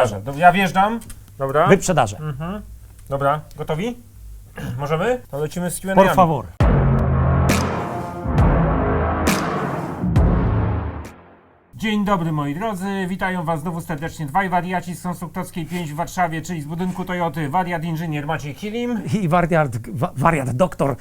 Dobrze, do- ja wjeżdżam. Dobra. Wyprzedaże. Mhm. Dobra, gotowi? Możemy? To lecimy z Q&A. Por favor. Dzień dobry moi drodzy, witają Was znowu serdecznie dwaj wariaci z Konstruktorskiej 5 w Warszawie, czyli z budynku Toyoty, wariat inżynier Maciej Kilim. I wariat, wa- wariat doktor e,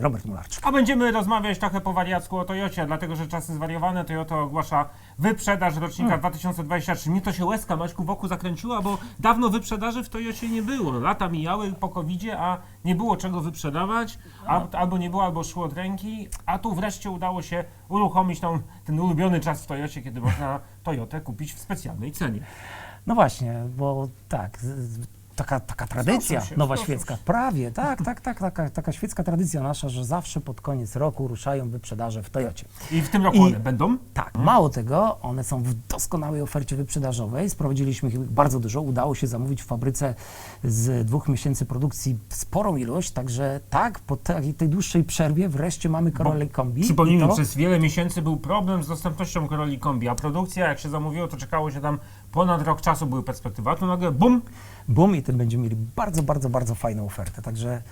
Robert Mularczyk. A będziemy rozmawiać trochę po wariacku o Toyocie, dlatego że czasy zwariowane. Toyota ogłasza wyprzedaż rocznika 2023. Mnie to się łezka Maćku wokół zakręciła, bo dawno wyprzedaży w Toyocie nie było. Lata mijały po covidzie, a nie było czego wyprzedawać, a, albo nie było, albo szło od ręki, a tu wreszcie udało się uruchomić tą, ten ulubiony czas w Toyocie, kiedy można Toyotę kupić w specjalnej cenie. No właśnie, bo tak, taka, taka tradycja się, nowa świecka. Prawie, tak, tak, tak, taka, taka świecka tradycja nasza, że zawsze pod koniec roku ruszają wyprzedaże w Toyocie. I w tym roku I- one będą? Tak, mało tego, one są w doskonałej ofercie wyprzedażowej. Sprowadziliśmy ich bardzo dużo. Udało się zamówić w fabryce z dwóch miesięcy produkcji sporą ilość, także tak, po tej, tej dłuższej przerwie wreszcie mamy Corolla Kombi. Przypomnijmy, to- przez wiele miesięcy był problem z dostępnością Corolli Kombi, a produkcja, jak się zamówiło, to czekało się tam ponad rok czasu, były perspektywy, a tu nagle bum, Boom i tym będziemy mieli bardzo, bardzo, bardzo fajną ofertę. Także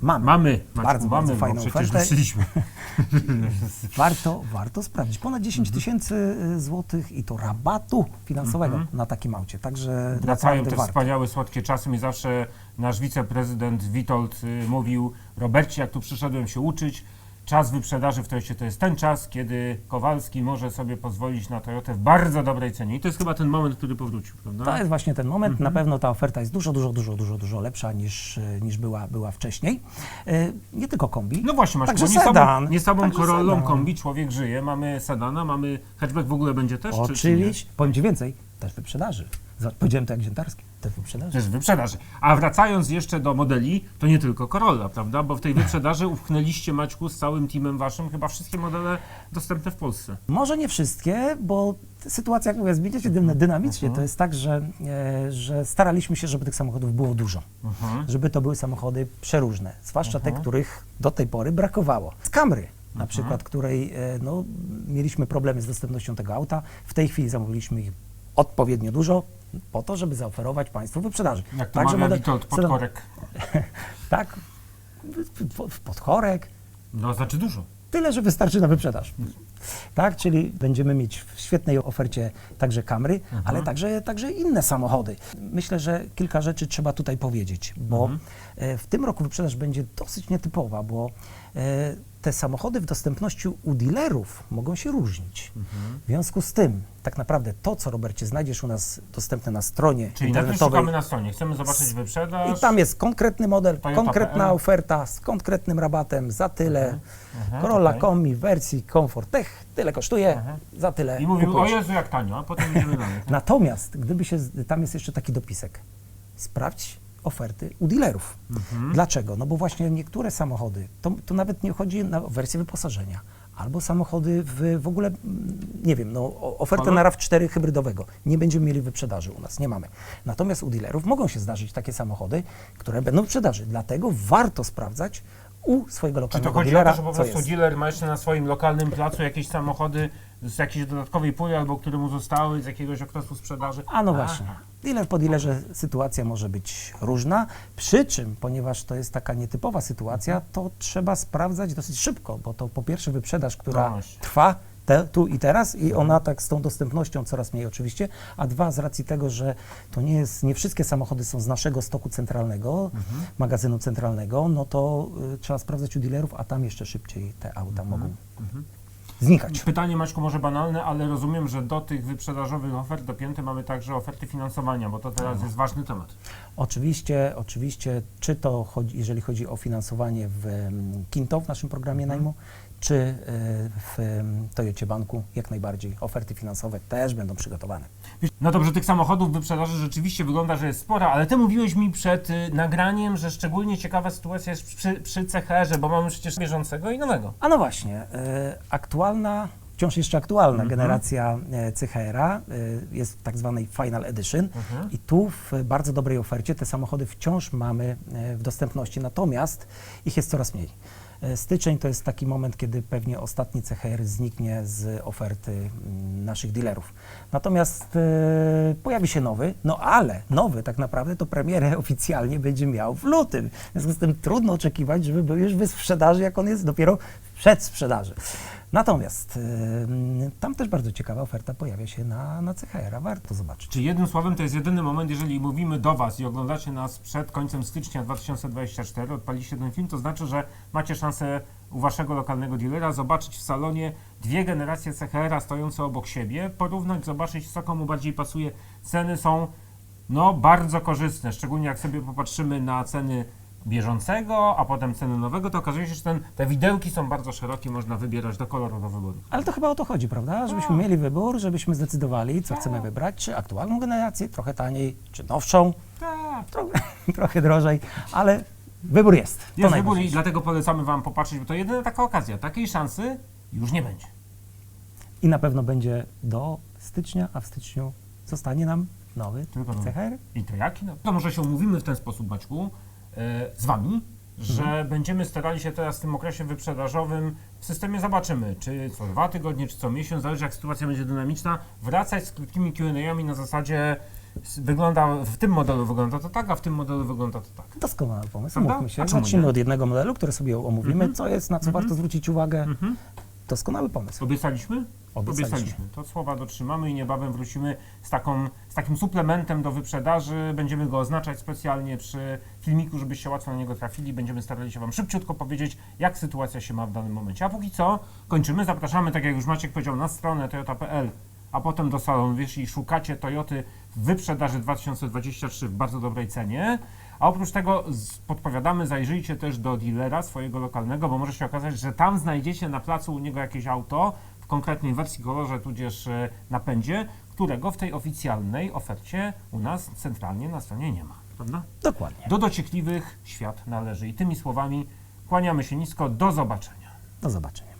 mamy. mamy, Maćku, Bardzo, mamy, bardzo bo fajną przecież ofertę. ruszyliśmy. Warto, warto sprawdzić. Ponad 10 Mhm. tysięcy y, złotych i to rabatu finansowego na takim aucie. Także Mhm. Wracają naprawdę te warto. wspaniałe, słodkie czasy. Mi zawsze nasz wiceprezydent Witold y, mówił, Robercie, jak tu przyszedłem się uczyć, czas wyprzedaży w Toyocie to jest ten czas, kiedy Kowalski może sobie pozwolić na Toyotę w bardzo dobrej cenie. I to jest chyba ten moment, który powrócił, prawda? To jest właśnie ten moment. Mhm. Na pewno ta oferta jest dużo, dużo, dużo, dużo, dużo lepsza niż, y, niż była, była wcześniej. Y, Nie tylko kombi. No właśnie, masz Także nie sedan. nie Także Corollą sedan. kombi człowiek żyje. Mamy sedana, mamy hatchback w ogóle będzie też? czy- Czy, Oczywiście. Powiem Ci więcej, też wyprzedaży. Powiedziałem to jak ziętarski, też nie? wyprzedaży. Też wyprzedaży. A wracając jeszcze do modeli, to nie tylko Corolla, prawda? Bo w tej wyprzedaży upchnęliście Maćku z całym teamem waszym chyba wszystkie modele dostępne w Polsce. Może nie wszystkie, bo sytuacja, jak mówię, zmienia się dynamicznie. To jest tak, że, e, że staraliśmy się, żeby tych samochodów było dużo. Żeby to były samochody przeróżne, zwłaszcza te, których do tej pory brakowało. Z Camry na przykład, której e, no, mieliśmy problemy z dostępnością tego auta. W tej chwili zamówiliśmy ich odpowiednio dużo po to, żeby zaoferować Państwu wyprzedaży. Jak to Także mawia Witold Podkorek. Tak, podchorek, No znaczy dużo. Tyle, że wystarczy na wyprzedaż. Tak, czyli będziemy mieć w świetnej ofercie także Camry, ale także, także inne samochody. Myślę, że kilka rzeczy trzeba tutaj powiedzieć, bo e, w tym roku wyprzedaż będzie dosyć nietypowa, bo e, te samochody w dostępności u dealerów mogą się różnić. W związku z tym, tak naprawdę to, co Robercie znajdziesz u nas dostępne na stronie Czyli najpierw internetowej, szukamy na stronie, chcemy zobaczyć wyprzedaż. i tam jest konkretny model, Toyota konkretna PL. oferta z konkretnym rabatem za tyle. mhm, Corolla okej. Kombi w wersji Comfort Tech tyle kosztuje, za tyle I mówił, o kupujesz. Jezu, jak tanio, a potem idziemy dalej. tak? Natomiast gdyby się, z- tam jest jeszcze taki dopisek. Sprawdź oferty u dealerów. Mhm. Dlaczego? No bo właśnie niektóre samochody, to, to nawet nie chodzi na wersję wyposażenia, albo samochody w, w ogóle, mm, nie wiem, no, o- ofertę na RAV4 hybrydowego nie będziemy mieli wyprzedaży u nas, nie mamy. Natomiast u dealerów mogą się zdarzyć takie samochody, które będą w sprzedaży. Dlatego warto sprawdzać u swojego Czy to lokalnego chodzi o dealera, to, że po prostu dealer ma jeszcze na swoim lokalnym placu jakieś samochody z jakiejś dodatkowej puli, albo które mu zostały z jakiegoś okresu sprzedaży? A no właśnie. Dealer po dealerze sytuacja może być różna, przy czym, ponieważ to jest taka nietypowa sytuacja, to trzeba sprawdzać dosyć szybko, bo to po pierwsze wyprzedaż, No która właśnie. trwa te, tu i teraz i ona tak z tą dostępnością coraz mniej oczywiście, a dwa z racji tego, że to nie jest, nie wszystkie samochody są z naszego stoku centralnego, magazynu centralnego, no to y, trzeba sprawdzać u dealerów, a tam jeszcze szybciej te auta mogą znikać. Pytanie Maćku może banalne, ale rozumiem, że do tych wyprzedażowych ofert dopięte mamy także oferty finansowania, bo to teraz jest ważny temat. Oczywiście, oczywiście, czy to chodzi, jeżeli chodzi o finansowanie w mm, Kinto, w naszym programie Mhm. najmu, czy y, w mm, Toyocie Banku, jak najbardziej oferty finansowe też będą przygotowane. No dobrze, tych samochodów wyprzedaży rzeczywiście wygląda, że jest spora, ale ty mówiłeś mi przed y, nagraniem, że szczególnie ciekawa sytuacja jest przy, przy CHR-ze, bo mamy przecież bieżącego i nowego. A no właśnie, y, aktualna, wciąż jeszcze aktualna Mhm. generacja y, CHR-a jest w tak zwanej Final Edition Mhm. i tu w bardzo dobrej ofercie te samochody wciąż mamy w dostępności, natomiast ich jest coraz mniej. E, Styczeń to jest taki moment, kiedy pewnie ostatni CHR zniknie z oferty mm, naszych dealerów. Natomiast e, pojawi się nowy, no ale nowy tak naprawdę to premierę oficjalnie będzie miał w lutym. W związku z tym trudno oczekiwać, żeby był już w sprzedaży, jak on jest dopiero przedsprzedaży. Natomiast e, tam też bardzo ciekawa oferta pojawia się na, na CHR-a. Warto zobaczyć. Czy jednym słowem to jest jedyny moment, jeżeli mówimy do Was i oglądacie nas przed końcem stycznia 2024, odpaliście ten film, to znaczy, że macie szansę u Waszego lokalnego dealera zobaczyć w salonie dwie generacje CHR-a stojące obok siebie, porównać, zobaczyć co komu bardziej pasuje. Ceny są no bardzo korzystne, szczególnie jak sobie popatrzymy na ceny bieżącego, a potem ceny nowego, to okazuje się, że ten, te widełki są bardzo szerokie, można wybierać do koloru do wyboru. Ale to chyba o to chodzi, prawda? Żebyśmy mieli wybór, żebyśmy zdecydowali, co chcemy wybrać, czy aktualną generację, trochę taniej, czy nowszą, Tak. trochę, trochę drożej, ale wybór jest. To Jest wybór i najważniejsze. dlatego polecamy Wam popatrzeć, bo to jedyna taka okazja. Takiej szansy już nie będzie. I na pewno będzie do stycznia, a w styczniu zostanie nam nowy Tylko nowy. CHR. I to jaki? No, to może się umówimy w ten sposób, Maćku, z Wami, że Mhm. będziemy starali się teraz w tym okresie wyprzedażowym w systemie zobaczymy, czy co dwa tygodnie, czy co miesiąc, zależy jak sytuacja będzie dynamiczna, wracać z krótkimi Q&A-ami na zasadzie wygląda, w tym modelu wygląda to tak, a w tym modelu wygląda to tak. Doskonały pomysł, Prawda? mówmy się. Zacznijmy od jednego modelu, który sobie omówimy, Mhm. co jest, na co Mhm. warto zwrócić uwagę. Mhm. Doskonały pomysł. Obiecaliśmy? Obiecaliśmy. To słowa dotrzymamy i niebawem wrócimy z, taką, z takim suplementem do wyprzedaży. Będziemy go oznaczać specjalnie przy filmiku, żebyście łatwo na niego trafili. Będziemy starali się Wam szybciutko powiedzieć, jak sytuacja się ma w danym momencie. A póki co kończymy. Zapraszamy, tak jak już Maciek powiedział, na stronę toyota.pl, a potem do salonu. Jeśli szukacie Toyoty w wyprzedaży 2023 w bardzo dobrej cenie. A oprócz tego podpowiadamy, zajrzyjcie też do dealera swojego lokalnego, bo może się okazać, że tam znajdziecie na placu u niego jakieś auto w konkretnej wersji, kolorze, tudzież e, napędzie, którego w tej oficjalnej ofercie u nas centralnie na stronie nie ma. Prawda? Dokładnie. Do dociekliwych świat należy. I tymi słowami kłaniamy się nisko. Do zobaczenia. Do zobaczenia.